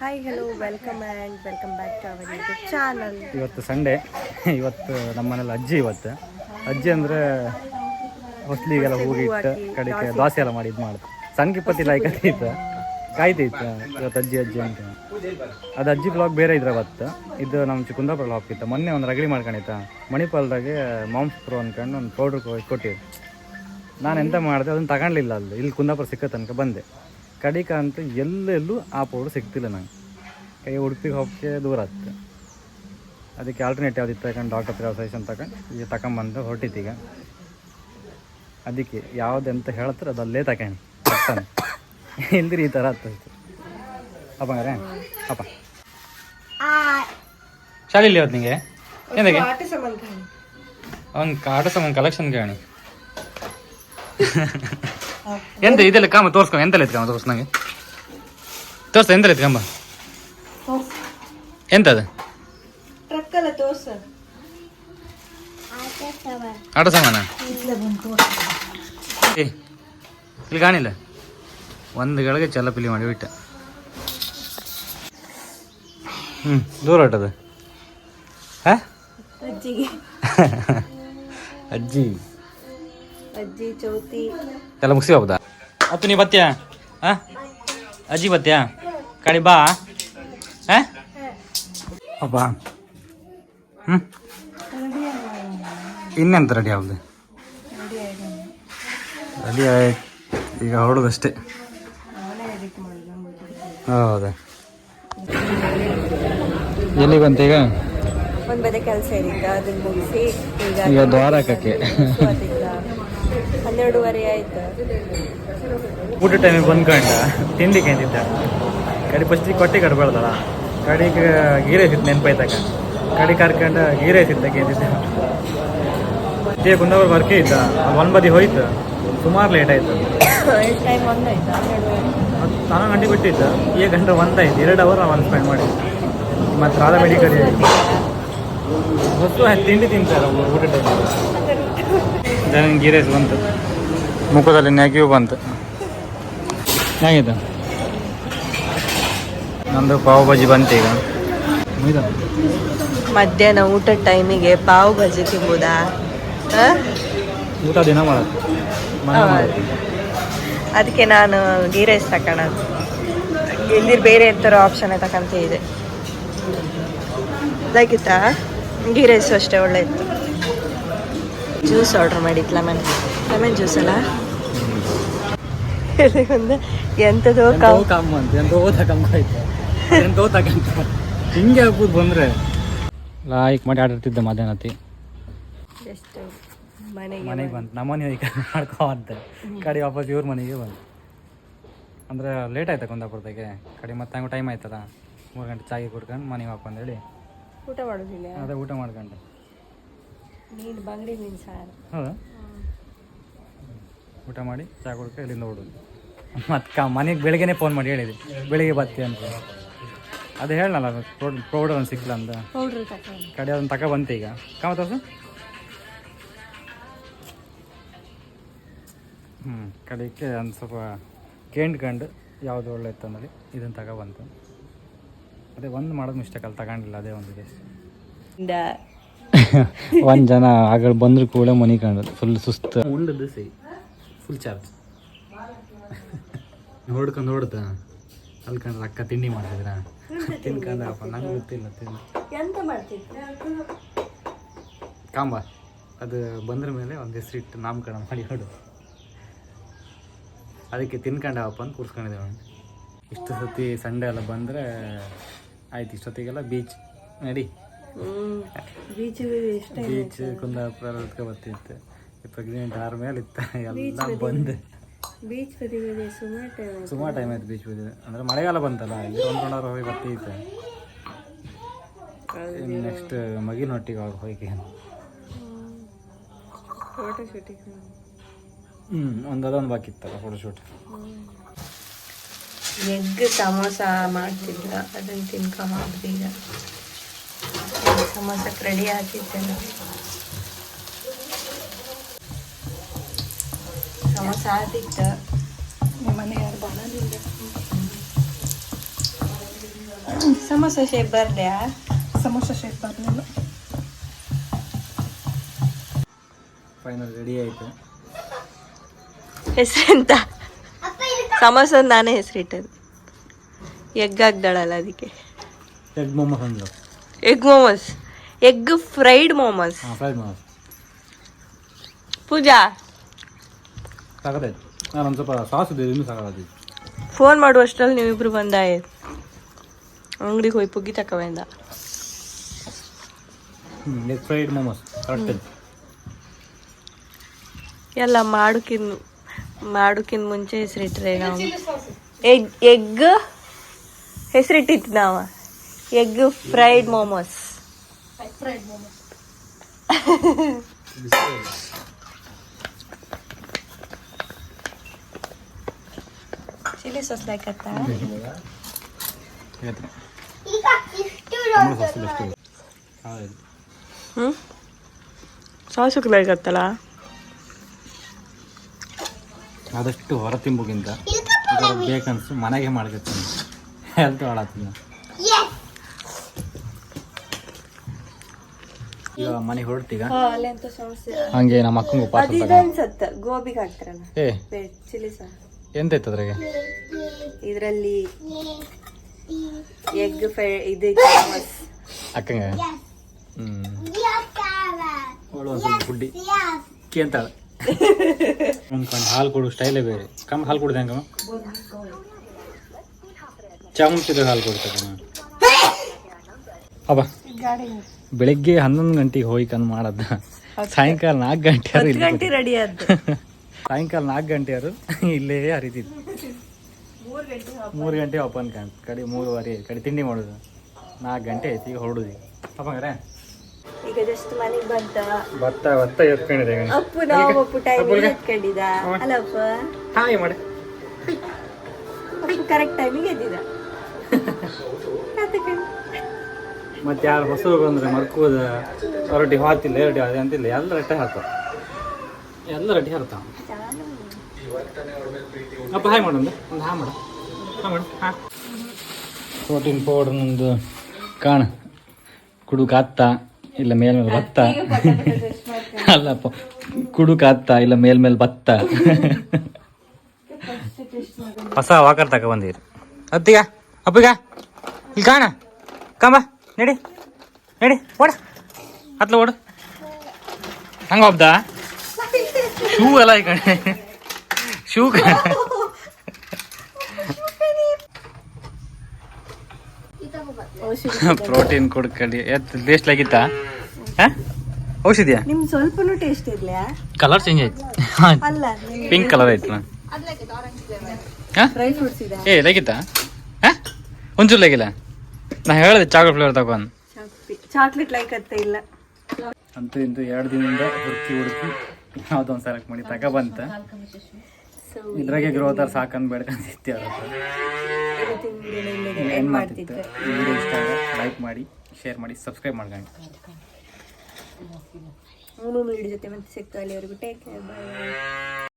Hi hello welcome and welcome back to our YouTube channel ಇವತ್ತು Sunday ಇವತ್ತು ನಮ್ಮ ಮನೇಲಿ ಅಜ್ಜಿ ಇವತ್ತು. ಅಜ್ಜಿ ಅಂದರೆ ಹೊಸ್ಲಿಗೆಲ್ಲ ಹೋಗಿ ಕಡೆಗೆ ದೋಸೆ ಎಲ್ಲ ಮಾಡಿ ಇದು ಮಾಡುತ್ತೆ ಸಣ್ಣ ಲೈಕ್ ಲಾಯ್ಕತ್ತಿತ್ತು ಕಾಯ್ತಿತ್ತು ಇವತ್ತು ಅಜ್ಜಿ ಅಜ್ಜಿ ಅಂತ. ಅದು ಅಜ್ಜಿ ಬ್ಲಾಗ್ ಬೇರೆ ಇದ್ರೆ ಅವತ್ತು. ಇದು ನಮ್ಮ ಚಿಕ್ಕಂದಾಪುರ ಬ್ಲಾಗ್ ಇತ್ತು. ಮೊನ್ನೆ ಒಂದು ರಗಡಿ ಮಾಡ್ಕೊಂಡಿತ್ತ. ಮಣಿಪಾಲ್ದಾಗೆ ಮಾಂಸ್ ಪ್ರೋ ಅಂದ್ಕೊಂಡು ಒಂದು ಪೌಡ್ರ್ ಕೊಟ್ಟಿದ್ದು ನಾನು ಎಂತ ಮಾಡಿದೆ ಅದನ್ನು ತಗೊಂಡಿಲ್ಲ ಅಲ್ಲಿ. ಇಲ್ಲಿ ಕುಂದಾಪುರ ಸಿಕ್ಕ ತನಕ ಬಂದೆ. ಕಡಿಕ ಅಂತ ಎಲ್ಲೆಲ್ಲೂ ಆ ಪೌಡ್ರ್ ಸಿಗ್ತಿಲ್ಲ ನಂಗೆ. ಕೈ ಉಡುಪಿಗೆ ಹೋಗಕ್ಕೆ ದೂರ ಆಗ್ತದೆ ಅದಕ್ಕೆ ಆಲ್ಟರ್ನೇಟ್ ಯಾವ್ದು ಇತ್ತು ತಗೊಂಡು ಡಾಕ್ಟರ್ ಹತ್ರ ಸಜೆಷನ್ ತಗೊಂಡು ಈಗ ತಗೊಂಬಂದು ಹೊರಟಿತ್ತೀಗ ಅದಕ್ಕೆ ಯಾವ್ದು ಅಂತ ಹೇಳ್ತಾರೆ ಅದು ಅಲ್ಲೇ ತಗೊಂಡು ಬರ್ತಾನೆ. ಇಲ್ದಿರಿ ಈ ಥರ ಆಗ್ತದೆ ಅಪ್ಪಂಗಾರೆ ಅಪ್ಪ ಶಾಲೆಯಲ್ಲಿ ಇವತ್ತು ನಿಂಗೆ? ಏನಕ್ಕೆ ಅವ್ನು ಆಟ ಸಾಮಾನು ಕಲೆಕ್ಷನ್ ಕೇಳಿ ಎಂತ ಇದೆಲ್ಲ ಕಾಮ ತೋರ್ಸ್ಕೊ ಎಂತೆಲ್ಲ ಕಾಮ ತೋರ್ಸ್ ನಂಗೆ? ತೋರ್ಸ ಎಂತೆಲ್ಲ ಎತ್ಕೊಂಬ ಕಾಮ? ಎಂತದ? ಆಟ ಸಾಮಾನ? ಏ ಇಲ್ಲಿ ಕಾಣಿಲ್ಲ? ಒಂದು ಗಳಿಗೆ ಚಲ್ಲಪಿಲಿ ಮಾಡಿ ಬಿಟ್ಟ. ಹ್ಞೂ ದೂರ ಹೊಟ್ಟದು ಹಾ? ಅಜ್ಜಿ. ಅಜ್ಜಿ ಚೌತಿ. ಎಲ್ಲ ಮುಗಿಸಿ ಹೋಗ್ದಾ? ಅತ್ತು ನೀ ಬತ್ತ್ಯಾ? ಹಾ ಅಜ್ಜಿ ಬತ್ತ್ಯಾ? ಕಡಿ ಬಾ. ಹಾ ಅಬ್ಬ. ಹ್ಞೂ ಇನ್ನೆಂತ ರೆಡಿ ಆಗುದು? ರೆಡಿ ಆಯ್ ಈಗ ಹೊರಡೋದಷ್ಟೇ. ಹೌದಾ? ಎಲ್ಲಿ ಬಂತ ಈಗ? ಬದೇ ಕೆಲಸ ಇರಿತ್ತ ಅದನ್ನ ಮುಗಿಸಿ ಈಗ ದ್ವಾರಕ್ಕೆ ದ್ವಾರ ಹಾಕಕ್ಕೆ ಅದೀಗ ಹನ್ನೆರಡುವರೆ ಆಯ್ತು. ಊಟ ಟೈಮಿಗೆ ಬಂದ್ಕೊಂಡ ತಿಂಡಿ ಕೇಂದಿದ್ದ ಕಡೆ ಫಸ್ಟಿಗೆ ಕೊಟ್ಟಿ ಕಡ್ಬಾರ್ದಲ್ಲ ಕಡೆಗೆ ಗೀರೆ ಸಿತ್ತು ನೆನಪಾಯ್ತಾಗ ಕಡೆ ಕರ್ಕೊಂಡು ಗೀರೆ ಸಿತ್ತ ಕೇಂದಿದ್ದ ಇದೇ ಕುಂದಾಪುರ ವರ್ಕೇ ಇದ್ದ. ಒಂದು ಬದಿ ಹೋಯ್ತು. ಸುಮಾರು ಲೇಟ್ ಆಯ್ತು. ನಾನು ಗಂಟೆ ಬಿಟ್ಟಿತ್ತು ಈ ಗಂಟೆ ಒಂದಾಯ್ತು ಎರಡು ಅವರ್ ನಾವು ಸ್ಪೆಂಡ್ ಮಾಡಿ ಮತ್ತೆ ರಾಧಾ ಮೆಡಿಕಲ್ ಹೊತ್ತು ತಿಂಡಿ ತಿಂತಾರೆ ಊಟ ಟೈಮ್ ಗೀರೇಸ್ ಬಂತು ಮುಖದಲ್ಲಿ ನೆಗೆವು ಬಂತು. ಹೇಗಿದೆ? ನಂದು ಪಾವ್ ಭಾಜಿ ಬಂತು ಈಗ. ಮಧ್ಯಾಹ್ನ ಊಟದ ಟೈಮಿಗೆ ಪಾವ್ ಭಾಜಿ ತಿಂಬುದಾ? ಊಟ ದಿನ ಮಾಡೋದು ಅದಕ್ಕೆ ನಾನು ಗೀ ರೈಸ್ ತಗೊಳೋದು ಇಲ್ದಿರ್ ಬೇರೆ ಎಂಥರ ಆಪ್ಷನ್ ತಕಂತ ಇದೆ ಲೈಕ್ ಗೀ ರೈಸ್ ಅಷ್ಟೇ ಒಳ್ಳೆ ಇತ್ತು ಜ್ಯೂಸ್ ಆರ್ಡರ್ ಮಾಡಿತ್ತು ಲೆಮನ್. ಲೆಮನ್ ಜ್ಯೂಸ್ ಅಲ್ಲ? ಒಂದು ಎಂಥದೋ ಕಮ್ಮ ಅಂತ ಎಂತೋ ತಗೊಂಬ ಆಯ್ತು. ಎಂತೋ ಹಿಂಗೆ ಆಗ್ಬೋದು ಬಂದ್ರೆ. ಲಾಯ್ಕ್ ಮಾಡಿ ಆಡಿರ್ತಿದ್ದ ಮಧ್ಯಾಹ್ನತಿ ಎಷ್ಟು ಮನೆಗೆ ಮನೆಗೆ ಬಂತು ನಮ್ಮ ಮನೆ ಈಗ ಮಾಡ್ಕೊ ಅಂತ. ಕಡೆ ವಾಪಸ್ ಇವ್ರ ಮನೆಗೆ ಬಂತು ಅಂದ್ರೆ ಲೇಟ್ ಆಯ್ತಾ ಕುಂದಾಪುರದಾಗೆ? ಕಡೆ ಮತ್ತೆ ಹಂಗೆ ಟೈಮ್ ಆಯ್ತದ ಮೂರು ಗಂಟೆ ಚಾಗಿ ಕುಡ್ಕೊಂಡು ಮನೆಗೆ ವಾಪ ಅಂತೇಳಿ ಊಟ ಮಾಡೋದಿಲ್ಲ? ಅದೇ ಊಟ ಮಾಡ್ಕೊಂಡು. ನೀನು ಬಂಗಡಿ ಮೀನು ಸಾರು. ಹೌದಾ? ಊಟ ಮಾಡಿ ಚಾ ಕುಡ್ಕ ಇಲ್ಲಿಂದ ಓಡೋದು ಮತ್ತೆ ಕ ಮನೆಗೆ ಬೆಳಿಗ್ಗೆನೆ ಫೋನ್ ಮಾಡಿ ಹೇಳಿದೆ. ಬೆಳಿಗ್ಗೆ ಬತ್ತಿ ಅಂತ. ಅದು ಹೇಳಲ್ಲ ಪೌಡರ್ ಒಂದು ಸಿಕ್ಕಿಲ್ಲ ಅಂತ ಪೌಡ್ರ್ ಕಡೆ ಅದನ್ನು ತಕ ಬಂತೆ ಈಗ. ಕಾಮತಾಸು ಹ್ಮ್ ಹ್ಞೂ ಕಡೆಗೆ ಒಂದು ಸ್ವಲ್ಪ ಕೇಂಡ್ಕಂಡು ಯಾವುದು ಒಳ್ಳೆ ಇತ್ತು ಅಂದಲ್ಲಿ ಇದನ್ನು ತಗೊ ಬಂತು. ಅದೇ ಒಂದು ಮಾಡೋದು ಮಿಸ್ಟೇಕ್ ಅಲ್ಲಿ ತಗೊಂಡಿಲ್ಲ ಅದೇ ಒಂದು ಒಂದು ಜನ ಆಗ ಬಂದ್ರು ಕೂಡ ಮನೆ ಕಂಡು ಫುಲ್ ಸುಸ್ತು. ಉಂಡದ್ದು ಸೈ ಫುಲ್ ಚಾರ್ಜ್ ನೋಡ್ಕೊಂಡು ಹೊಡ್ದ ಅಲ್ಕಂಡ್ರೆ ಅಕ್ಕ ತಿಂಡಿ ಮಾಡ್ತಿದ್ರ? ತಿನ್ಕಂದ್ರಪ್ಪ ನಂಗೆ ಗೊತ್ತಿಲ್ಲ ತಿಂದು ಎಂತ ಮಾಡ್ತಿದ್ದೆ? ಕಾಂಬ. ಅದು ಬಂದ್ರ ಮೇಲೆ ಒಂದು ಹೆಸರಿಟ್ಟು ನಾಮಕರಣ ಮಾಡಿ ಹೊಡು ಅದಕ್ಕೆ ತಿನ್ಕೊಂಡವಪ್ಪ ಅಂತ ಕೂರ್ಸ್ಕೊಂಡಿದ್ದೇವೆ ಇಷ್ಟು ಸತಿ ಸಂಡೆ ಎಲ್ಲ ಬಂದರೆ ಆಯ್ತು ಇಷ್ಟೊತ್ತಿಗೆಲ್ಲ ಬೀಚ್ ನಡಿ. ಬೀಚ್ ಕುಂದಾಪುರ ಅದಕ್ಕೆ ಬರ್ತಿತ್ತು. ಪ್ರೆಗ್ನೆಂಟ್ ಆರ್ ಮೇಲೆ ಇತ್ತ ಎಲ್ಲ ಬಂದು. ಬೀಚ್ ಬದಿ ಬದಿ ಸುಮಾರು ಟೈಮ್ ಸುಮಾರು ಟೈಮ್ ಆಯ್ತು ಬೀಚ್ ಬಂದಿದೆ ಅಂದರೆ ಮಳೆಗಾಲ ಬಂತಲ್ಲ ಇಲ್ಲಿ ಹೊಂದ್ಕೊಂಡವ್ರು ಹೋಗಿ ಬರ್ತಿತ್ತು. ನೆಕ್ಸ್ಟ್ ಮಗಿನೊಟ್ಟಿಗೆ ಅವ್ರು ಹೋಗಿ ಫೋಟೋ ಶೂಟಿಂಗ್ ಹ್ಞೂ ಒಂದು ಅದೊಂದು ಬಾಕಿ ಇತ್ತಲ್ಲ ಫೋಟೋಶೂಟ್ ಎಗ್ ಸಮೋಸ ಮಾಡ್ತಿದ್ರ? ಅದನ್ನ ತಿನ್ಕೊಂಬಂದ್ರಿ ಈಗ. ಸಮೋಸಕ್ಕೆ ರೆಡಿ ಹಾಕಿದ್ದೆಲ್ಲ ಸಮೋಸ ಆದಿತ್ತು ಮನೆ ಯಾರು ಬರೋದಿಲ್ಲ ಸಮೋಸ ಶೇಪ್ ಬರ್ದ್ಯಾ? ಸಮೋಸ ಶೇಪ್ ಬರಲಿಲ್ಲ. ಫೈನಲ್ ರೆಡಿ ಆಯಿತು. ಹೆಸರೆಂತ ಸಮೋಸ ನಾನೇ ಹೆಸರಿಟ್ಟದು ಎಗ್ ಹಾಕ್ದಾಳಲ್ಲ ಅದಕ್ಕೆ. Egg momo egg momos egg fried momos ಹಾಂ ಫ್ರೈಡ್ ಮೊಮ್ಮಸ್ ಪೂಜಾ. ಸಾಕಾಯ್ತು ನಾನು ಒಂದು ಸ್ವಲ್ಪ ಸಾಸ್ ಇದೆ ಇನ್ನೂ ಸಾಕಾಗತ್ತೆ ಫೋನ್ ಮಾಡುವಷ್ಟರಲ್ಲಿ ನೀವಿಬ್ರು ಬಂದ ಅಂಗಡಿಗೆ ಹೋಗಿ ಪುಗ್ಗಿ ತಕವೆಂದ ಎಗ್ ಫ್ರೈಡ್ ಮೋಮಸ್ ಕರೆಕ್ಟ್ ಎಲ್ಲ ಮಾಡುಕಿನ್ ಮಾಡೋಕ್ಕಿಂತ ಮುಂಚೆ ಹೆಸರಿಟ್ರೆ ನಾವು. ಎಗ್ ಎಗ್ ಹೆಸರಿಟ್ಟಿತ್ತು ನಾವು. Egg fried momos. Fried momos chilli sauce like ಹ್ಞೂ ಸಾಸುಕ್ ಲೈಕತ್ತಲ್ಲ ಆದಷ್ಟು ಹೊರ ತಿಂಬುಗಿಂತ ಬೇಕನ್ಸು ಮನೆಗೆ ಮಾಡ್ಕೊತೀನಿ ಹೆಲ್ತ್ ಹಾಳಾಗ್ತೀನಿ ಈಗ ಮನೆಗೆ ಸಮಸ್ಯೆ. ಹಂಗೆ ನಮ್ಮ ಅಕ್ಕಂಗೆ ಅನ್ಸತ್ತ ಗೋಬಿಗೆ ಹಾಕ್ತಾರಲ್ಲ? ಏ. ಚಿಲ್ಲಿ ಸಾಸ್ ಎಂತ ಇತ್ತು ಅದ್ರಾಗೆ? ಇದರಲ್ಲಿ ಎಗ್ ಫ್ರೈ ಇದು ಅಕ್ಕಂಗೆ? ಗುಡ್ಡಿ. ಕೇಂತಾಳ ಅನ್ಕೊಂಡು ಹಾಲು ಕೊಡು ಸ್ಟೈಲೇ ಬೇರೆ. ಕಮ್ಮ ಹಾಲು ಕುಡ್ದೆ ಹಂಗಮ್ಮ? ಚಾಮುಂಡಿದ ಹಾಲು ಕೊಡ್ತಾರೆ ಅಬ್ಬ ಬೆಳಿಗ್ಗೆ ಹನ್ನೊಂದು ಗಂಟೆಗೆ ಹೋಗಿ ಕಂದ್ ಮಾಡದ್ದ ಸಾಯಂಕಾಲ ನಾಲ್ಕು ಗಂಟೆ ಗಂಟೆ ರೆಡಿ ಆದ ಸಾಯಂಕಾಲ ನಾಲ್ಕು ಗಂಟೆ ಯಾರು ಇಲ್ಲೇ ಹರಿತಿದ್ದು ಮೂರು ಗಂಟೆ ಓಪನ್ ಕಾಣ್. ಕಡೆ ಮೂರುವರೆ ಕಡೆ ತಿಂಡಿ ಮಾಡೋದು. ನಾಲ್ಕು ಗಂಟೆ ಐತಿ ಈಗ ಹೊರಡುದು. ಈಗ ಜಸ್ಟ್ ಮನೆಗೆ ಬಂತ. ಭತ್ತ ಭತ್ತ ಎತ್ಕೊಂಡಿದೆ ಅಪ್ಪು ನಾವು ಅಪ್ಪು ಟೈಮ್ ಅಲ್ಲ ಅಪ್ಪ. ಹಾಯ್ ಮಾಡಿ. ಅಪ್ಪು ಕರೆಕ್ಟ್ ಟೈಮಿಗೆ ಎದ್ದಿದ. ಅದಕ್ಕೆ ಮತ್ತೆ ಯಾರು ಹೊಸರು ಬಂದ್ರೆ ಮರ್ಕೋದ ರೊಟ್ಟಿ ಹಾತಿಲ್ಲ ಎರಡು ಅದೇ ಅಂತಿಲ್ಲ. ಎಲ್ಲ ರೊಟ್ಟಿ ಹಾಕ್ತಾವ ಎಲ್ಲ ರೊಟ್ಟಿ ಹಾಕ್ತಾವ ಅಪ್ಪ ಹಾಯ್ ಮಾಡೊಂದು ಒಂದು. ಹಾ ಮಾಡ. ಹಾ ಮೇಡಮ್ ಹಾ. ಪ್ರೋಟೀನ್ ಪೌಡರ್ ನಂದು ಕಾಣ. ಕುಡುಕ ಅತ್ತ ಇಲ್ಲ ಮೇಲ್ಮೇಲೆ ಭತ್ತ ಅಲ್ಲಪ್ಪ ಕುಡುಕ ಅತ್ತ ಇಲ್ಲ ಮೇಲ್ಮೇಲೆ ಭತ್ತ ಹೊಸ ವಾಕರ್ ತಕ ಬಂದಿರಿ. ಅತ್ತಿಗ ಅಪ್ಪಿಗ ಇಲ್ಲಿ ಕಾಣ. ಕಂಬ ನಡಿ ನಡಿ ಓಡ. ಹತ್ಲ ಓಡು. ಹಂಗ ಒಬ್ದ ಶೂ ಎಲ್ಲ ಈ ಕಡೆ. ಶೂ ಪ್ರೋಟೀನ್ ಕೊಡ್ಕಡಿ ಟೇಸ್ಟ್ ಆಗಿತ್ತ? ಔಷಧಿಯಾ? ನಿಮ್ ಸ್ವಲ್ಪನೂ ಟೇಸ್ಟ್ ಇರ್ಲಿಯಾ? ಕಲರ್ ಚೇಂಜ್ ಆಯ್ತು. ಅಲ್ಲ ಪಿಂಕ್ ಕಲರ್ ಆಯ್ತು ಏ ಲಗಿತ್ತಾ ಹಾ? ಒಂಚೂರು ಲಗಿಲ್ಲ ನಾ ಹೇಳಿದೆ ಚಾಕ್ಲೇಟ್ ಫ್ಲೇವರ್ ತಗೊಂಡು ಚಾಕ್ಲೇಟ್ ಲೈಕ್ ಅಂತ ಇಲ್ಲ ಅಂತೂ ಇಂತೂ ಎರಡು ದಿನದಿಂದ ಹುಡುಕಿ ಹುಡುಕಿ ಯಾವುದೋ ಒಂದು ಸೆಲೆಕ್ಟ್ ಮಾಡಿ ತಗ ಬಂತ ಇದ್ರಾಗೆ ಇದ್ರಾಗೆ ಗ್ರೋತರ್ ಸಾಕಂದ್ ಇವತ್ತಿನ ಏನ್ ಮಾಡ್ತಿತ್ತು ಈ ವಿಡಿಯೋ ಇಷ್ಟ ಲೈಕ್ ಮಾಡಿ ಶೇರ್ ಮಾಡಿ ಸಬ್ಸ್ಕ್ರೈಬ್ ಮಾಡ್ಕೊಂಡು ಮೂರು ವಿಡಿಯೋ ಜೊತೆ ಮತ್ತೆ ಸಿಗ್ತಾ ಅಲ್ಲಿವರೆಗೂ ಟೇಕ್ ಕೇರ್ ಬಾಯ್